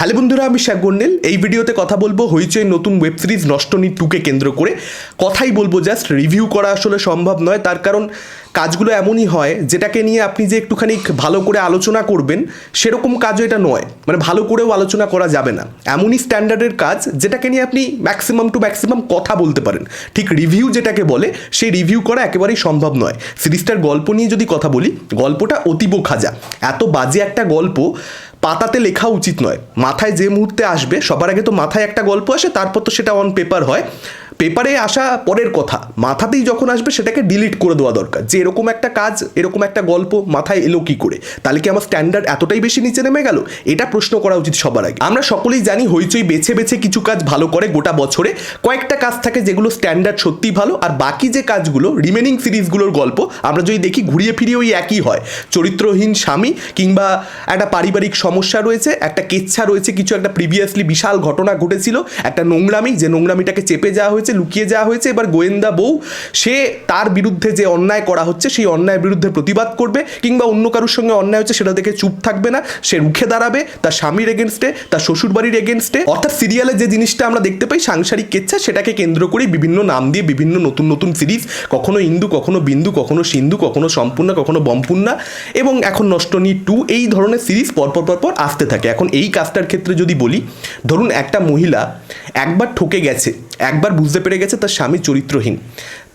Hello বন্ধুরা, আমি শেখ গন্ডেল। এই ভিডিওতে কথা বলব হইচই নতুন ওয়েব সিরিজ নষ্টনী টুকে কেন্দ্র করে। কথাই বলব জাস্ট রিভিউ করা আসলে সম্ভব নয়। তার কারণ কাজগুলো এমনই হয়, যেটাকে নিয়ে আপনি যে একটুখানি ভালো করে আলোচনা করবেন, সেরকম কাজও এটা নয়। মানে ভালো করেও আলোচনা করা যাবে না। এমনই স্ট্যান্ডার্ডের কাজ, যেটাকে নিয়ে আপনি ম্যাক্সিমাম টু ম্যাক্সিমাম কথা বলতে পারেন। ঠিক রিভিউ যেটাকে বলে, সেই রিভিউ করা একেবারেই সম্ভব নয়। সিরিজটার গল্প নিয়ে যদি কথা বলি, গল্পটা অতীব খাজা। এত বাজে একটা গল্প পাতাতে লেখা উচিত নয়। মাথায় যে মুহূর্তে আসবে, সবার আগে তো মাথায় একটা গল্প আসে, তারপর তো সেটা অন পেপার হয়। পেপারে আসা পরের কথা, মাথাতেই যখন আসবে সেটাকে ডিলিট করে দেওয়া দরকার। যে এরকম একটা কাজ, এরকম একটা গল্প মাথায় এলো কি করে? তাহলে কি আমার স্ট্যান্ডার্ড এতটাই বেশি নিচে নেমে গেল? এটা প্রশ্ন করা উচিত সবার আগে। আমরা সকলেই জানি হইচই বেছে বেছে কিছু কাজ ভালো করে গোটা বছরে। কয়েকটা কাজ থাকে যেগুলো স্ট্যান্ডার্ড সত্যিই ভালো, আর বাকি যে কাজগুলো রিমেনিং সিরিজগুলোর গল্প, আমরা যদি দেখি ঘুরিয়ে ফিরিয়ে ওই একই হয়। চরিত্রহীন স্বামী কিংবা একটা পারিবারিক সমস্যা রয়েছে, একটা কেচ্ছা রয়েছে, কিছু একটা প্রিভিয়াসলি বিশাল ঘটনা ঘটেছিল, একটা নোংরামি, যে নোংরামিটাকে চেপে যাওয়া হয়েছে লুকিয়ে যাওয়া হয়েছে। এবার গোয়েন্দা বউ, সে তার বিরুদ্ধে যে অন্যায় করা হচ্ছে, সেই অন্যায়ের বিরুদ্ধে প্রতিবাদ করবে, কিংবা অন্য কারোর সঙ্গে অন্যায় হচ্ছে, সেটা দেখে চুপ থাকবে না, সে রুখে দাঁড়াবে, তার স্বামীর এগেনস্টে তার শ্বশুরবাড়ির এগেনস্টে অর্থাৎ সিরিয়ালে যে জিনিসটা আমরা দেখতে পাই, সাংসারিক কেচ্ছা, সেটাকে কেন্দ্র করে বিভিন্ন নাম দিয়ে বিভিন্ন নতুন নতুন সিরিজ কখনো ইন্দু, কখনো বিন্দু, কখনো সিন্ধু, কখনো সম্পূর্ণা, কখনো বম্পূর্ণা, এবং এখন নষ্টনী টু এই ধরনের সিরিজ পরপর পরপর আসতে থাকে। এখন এই কাজটার ক্ষেত্রে যদি বলি, ধরুন একটা মহিলা একবার ঠকে গেছে একবার বুঝতে পেরে গেছে তার স্বামী চরিত্রহীন।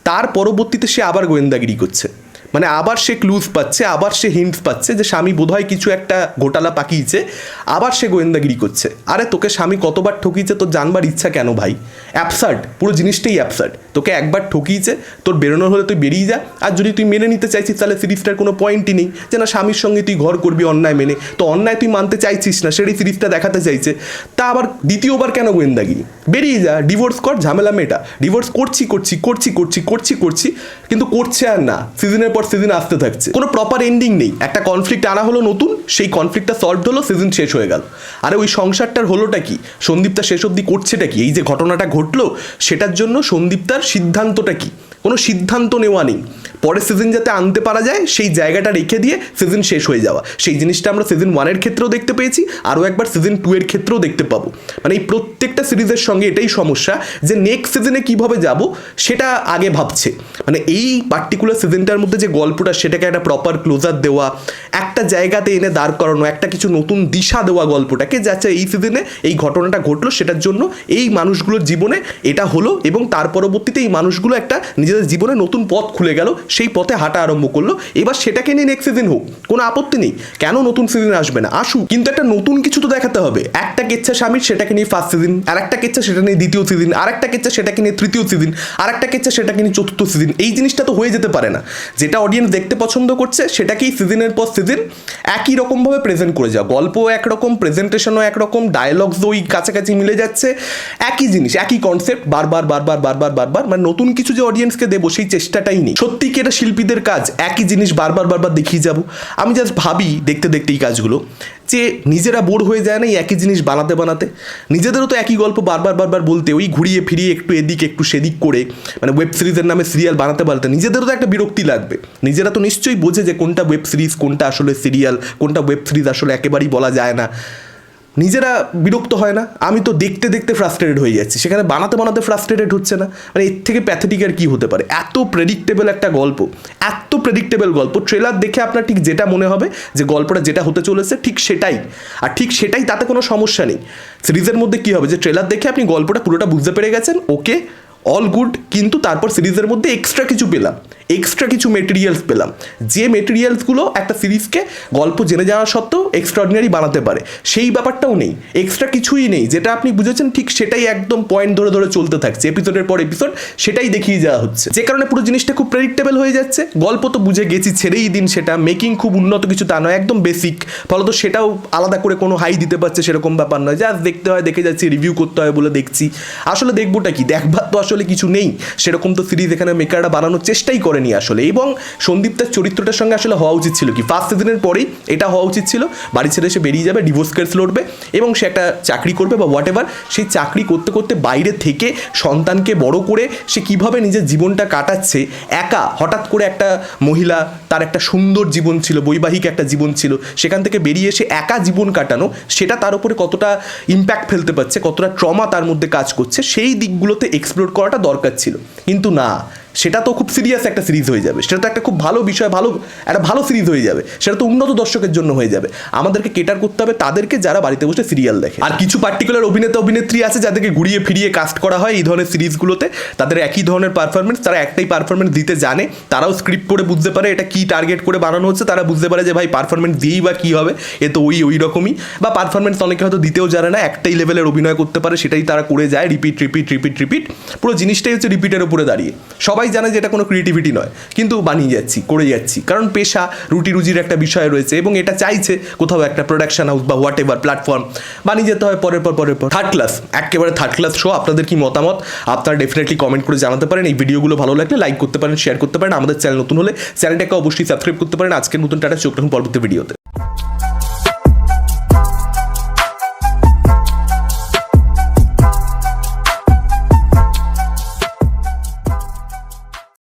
তার পরবর্তীতে সে আবার গোয়েন্দাগিরি করছে। মানে আবার সে ক্লুজ পাচ্ছে, আবার সে হিন্টস পাচ্ছে যে স্বামী বোধহয় কিছু একটা ঘোটালা পাকিয়েছে, আবার সে গোয়েন্দাগিরি করছে। আরে তোকে স্বামী কতবার ঠকিয়েছে তোর জানবার ইচ্ছা কেন ভাই? অ্যাপসার্ড পুরো জিনিসটাই অ্যাপসার্ড তোকে একবার ঠকিয়েছে, তোর বেরোনোর হলে তুই বেরিয়ে যা, আর যদি তুই মেনে নিতে চাইছিস তাহলে সিরিজটার কোনো পয়েন্টই নেই। যে না, স্বামীর সঙ্গে তুই ঘর করবি অন্যায় মেনে, তো অন্যায় তুই মানতে চাইছিস না, সেটাই সিরিজটা দেখাতে চাইছে। তা আবার দ্বিতীয়বার কেন গোয়েন্দাগিরি? বেরিয়ে যা ডিভোর্স কর, ঝামেলা মেটা। ডিভোর্স করছি করছি করছি করছি করছি করছি, কিন্তু করছে আর না। সিজনের পর সিজন আসতে থাকছে। কোনো প্রপার এন্ডিং নেই। একটা কনফ্লিক্ট আনা হলো নতুন, সেই কনফ্লিক্টটা সলভড হলো সিজন শেষ হয়ে গেল। আরে ওই সংসারটার হলোটা কি? সন্দীপটা শেষ অব্দি করছেটা কি? এই যে ঘটনাটা ঘটলো, সেটার জন্য সন্দীপটার সিদ্ধান্তটা কি? কোনো সিদ্ধান্ত নেওয়া নেই। পরের সিজন যাতে আনতে পারা যায়, সেই জায়গাটা রেখে দিয়ে সিজন শেষ হয়ে যাওয়া। সেই জিনিসটা আমরা সিজন ওয়ানের ক্ষেত্রেও দেখতে পেয়েছি, আরও একবার সিজন টু এর ক্ষেত্রেও দেখতে পাবো। মানে এই প্রত্যেকটা সিরিজের সঙ্গে এটাই সমস্যা যে নেক্সট সিজনে কীভাবে যাব, সেটা আগে ভাবছে। মানে এই পার্টিকুলার সিজনটার মধ্যে যে গল্পটা, সেটাকে একটা প্রপার ক্লোজার দেওয়া একটা জায়গাতে এনে দাঁড় করানো, একটা কিছু নতুন দিশা দেওয়া গল্পটাকে যাচ্ছে এই সিজনে এই ঘটনাটা ঘটলো, সেটার জন্য এই মানুষগুলোর জীবনে এটা হলো এবং তার পরবর্তীতে এই মানুষগুলো একটা নিজেদের জীবনে নতুন পথ খুলে গেল, সেই পথে হাঁটা আরম্ভ করল। এবার সেটাকে নিয়ে নেক্সট সিজন হোক, কোনো আপত্তি নেই। কেন নতুন সিজন আসবে না? আসুক, কিন্তু একটা নতুন কিছু তো দেখাতে হবে। একটা কেচ্ছা স্বামীর, সেটাকে নিয়ে ফার্স্ট সিজন আর একটা কেচ্ছা, সেটা নিয়ে দ্বিতীয় সিজন আর একটা কেচ্ছা, সেটাকে নিয়ে তৃতীয় সিজন আর একটা কেচ্ছা, সেটাকে নিয়ে চতুর্থ সিজন এই জিনিসটা তো হয়ে যেতে পারে না। যেটা অডিয়েন্স দেখতে পছন্দ করছে, সেটাকেই সিজনের পর সিজন একই রকমভাবে প্রেজেন্ট করে যাও। গল্প একরকম প্রেজেন্টেশনও একরকম ডায়লগস ওই কাছাকাছি মিলে যাচ্ছে। একই জিনিস, একই কনসেপ্ট বারবার বারবার বারবার বারবার মানে নতুন কিছু যে অডিয়েন্সকে দেবো সেই চেষ্টাটাই নেই। সত্যি কি এটা শিল্পীদের কাজ? একই জিনিস বারবার বারবার দেখিয়ে যাব। আমি জাস্ট ভাবি দেখতে দেখতে এই কাজগুলো, যে নিজেরা বোর হয়ে যায় না এই একই জিনিস বানাতে বানাতে। নিজেদেরও তো একই গল্প বারবার বারবার বলতে, ওই ঘুরিয়ে ফিরিয়ে একটু এদিক, একটু সেদিক করে মানে ওয়েব সিরিজের নামে সিরিয়াল বানাতে বানাতে। নিজেদেরও তো একটা বিরক্তি লাগবে। নিজেরা তো নিশ্চয়ই বোঝে যে কোনটা ওয়েব সিরিজ কোনটা আসলে সিরিয়াল, কোনটা ওয়েব সিরিজ আসলে একেবারেই বলা যায় না। নিজেরা বিরক্ত হয় না। আমি তো দেখতে দেখতে ফ্রাস্ট্রেটেড হয়ে যাচ্ছি। সেখানে বানাতে বানাতে ফ্রাস্ট্রেটেড হচ্ছে না। মানে এর থেকে প্যাথেটিক আর কী হতে পারে? এত প্রেডিক্টেবল একটা গল্প, এত প্রেডিক্টেবল গল্প। ট্রেলার দেখে আপনার ঠিক যেটা মনে হবে, যে গল্পটা যেটা হতে চলেছে, ঠিক সেটাই। আর ঠিক সেটাই তাতে কোনো সমস্যা নেই। সিরিজের মধ্যে কী হবে? যে ট্রেলার দেখে আপনি গল্পটা পুরোটা বুঝতে পেরে গেছেন, ওকে অল গুড কিন্তু তারপর সিরিজের মধ্যে এক্সট্রা কিছু পেলাম। এক্সট্রা কিছু মেটেরিয়ালস পেলাম। যে মেটেরিয়ালসগুলো একটা সিরিজকে গল্প জেনে যাওয়া সত্ত্বেও এক্সট্রাঅর্ডিনারি বানাতে পারে, সেই ব্যাপারটাও নেই। এক্সট্রা কিছুই নেই, যেটা আপনি বুঝেছেন ঠিক সেটাই একদম পয়েন্ট ধরে ধরে চলতে থাকছে। এপিসোডের পর এপিসোড সেটাই দেখিয়ে যাওয়া হচ্ছে। যে কারণে পুরো জিনিসটা খুব প্রেডিক্টেবল হয়ে যাচ্ছে। গল্প তো বুঝে গেছি, ছেড়েই দিন সেটা। মেকিং খুব উন্নত কিছু তা নয়, একদম বেসিক ফলত সেটাও আলাদা করে কোনো হাই দিতে পারছে সেরকম ব্যাপার নয়। জাস্ট দেখতে হয়, দেখে যাচ্ছি রিভিউ করতে হয় বলে দেখছি। আসলে দেখবোটা কি? দেখবার তো আসলে আসলে কিছু নেই। সেরকম তো সিরিজ এখানে মেকাররা বানানোর চেষ্টাই করেনি আসলে। এবং সন্দীপ তার চরিত্রটার সঙ্গে আসলে হওয়া উচিত ছিল কি? ফার্স্ট সিজনের পরেই এটা হওয়া উচিত ছিল। বাড়ি ছেড়ে সে বেরিয়ে যাবে ডিভোর্স কেস লড়বে এবং সে একটা চাকরি করবে বা হোয়াট এভার সেই চাকরি করতে করতে বাইরে থেকে সন্তানকে বড় করে সে কীভাবে নিজের জীবনটা কাটাচ্ছে, একা হঠাৎ করে একটা মহিলা তার একটা সুন্দর জীবন ছিল, বৈবাহিক একটা জীবন ছিল, সেখান থেকে বেরিয়ে এসে একা জীবন কাটানো, সেটা তার উপরে কতটা ইম্প্যাক্ট ফেলতে পারছে, কতটা ট্রমা তার মধ্যে কাজ করছে, সেই দিকগুলোতে এক্সপ্লোর করাটা দরকার ছিল। কিন্তু না সেটা তো খুব সিরিয়াস একটা সিরিজ হয়ে যাবে। সেটা তো একটা খুব ভালো বিষয়, ভালো, একটা ভালো সিরিজ হয়ে যাবে। সেটা তো উন্নত দর্শকের জন্য হয়ে যাবে। আমাদেরকে কেটার করতে হবে তাদেরকে যারা বাড়িতে বসে সিরিয়াল দেখে। আর কিছু পার্টিকুলার অভিনেতা, অভিনেত্রী আছে যাদেরকে ঘুরিয়ে ফিরিয়ে কাস্ট করা হয় এই ধরনের সিরিজগুলোতে তাদের একই ধরনের পারফরমেন্স তারা একটাই পারফরমেন্স দিতে জানে। তারাও স্ক্রিপ্ট করে বুঝতে পারে এটা কি টার্গেট করে বানানো হচ্ছে। তারা বুঝতে পারে যে ভাই পারফরমেন্স দিয়েই বা কী হবে। এ তো ওই ওই রকমই। বা পারফরমেন্স অনেকে হয়তো দিতেও জানে না, একটাই লেভেলের অভিনয় করতে পারে, সেটাই তারা করে যায় রিপিট রিপিট রিপিট রিপিট পুরো জিনিসটাই হচ্ছে রিপিটের উপরে দাঁড়িয়ে। সবাই জানে যে এটা কোনো ক্রিয়েটিভিটি নয়। কিন্তু বানিয়ে যাচ্ছি, করে যাচ্ছি। কারণ পেশা রুটি রুজির একটা বিষয় রয়েছে এবং এটা চাইছে কোথাও একটা প্রোডাকশন হাউস বা হোয়াট এভার প্ল্যাটফর্ম বানিয়ে যেতে হয় পরের পর পরের পর। থার্ড ক্লাস একেবারে থার্ড ক্লাস শো আপনাদের কি মতামত? আপনারা ডেফিনেটলি কমেন্ট করে জানাতে পারেন। এই ভিডিওগুলো ভালো লাগলে লাইক করতে পারেন শেয়ার করতে পারেন। আমাদের চ্যানেল নতুন হলে চ্যানেলটাকে অবশ্যই সাবস্ক্রাইব করতে পারেন। আজকের নতুন টাটা, চোখ রাখুন পরবর্তী ভিডিওতে